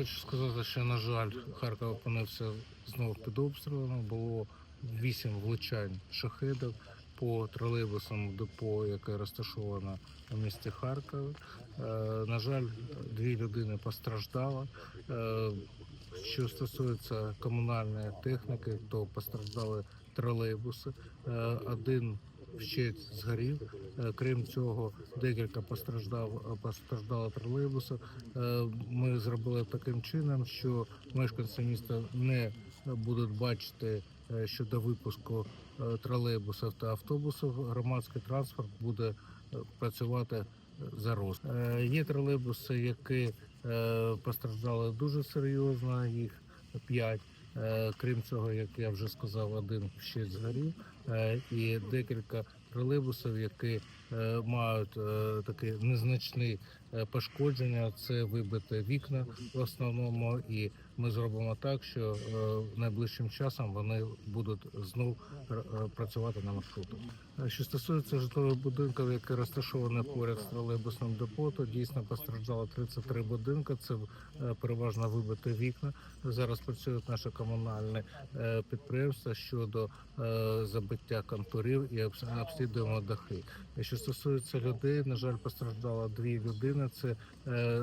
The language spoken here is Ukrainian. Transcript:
хочу сказати, що на жаль, Харків опинився знову під обстрілами. Було вісім влучань шахедів по тролейбусам депо, яке розташовано у місті Харкові. Е, на жаль, дві людини постраждали. Е, що стосується комунальної техніки, то постраждали тролейбуси. Е, один вщеть згорів. Е, Крім цього, декілька постраждав, постраждали тролейбуси. Е, Ми зробили таким чином, що мешканці міста не будуть бачити е, щодо випуску е, тролейбусів та автобусів. Громадський транспорт буде е, працювати е, за рост. Е, Є тролейбуси, які е, постраждали дуже серйозно, їх п'ять. Е, Крім цього, як я вже сказав, один ще згорів, е, і декілька тролейбусів, які е, мають е, такі незначні е, пошкодження. Це вибите вікна в основному, і ми зробимо так, що е, найближчим часом вони будуть знов е, працювати на маршрутах. Е, Що стосується житлових будинків, які розташовані поряд з тролейбусним депо, то дійсно постраждало 33 будинки. Це е, переважно вибиті вікна. Зараз працюють наші комунальні е, підприємства щодо е, побиття камперів і обслідуємо дахи. Е, що стосується людей, на жаль, постраждало дві людини. Це е...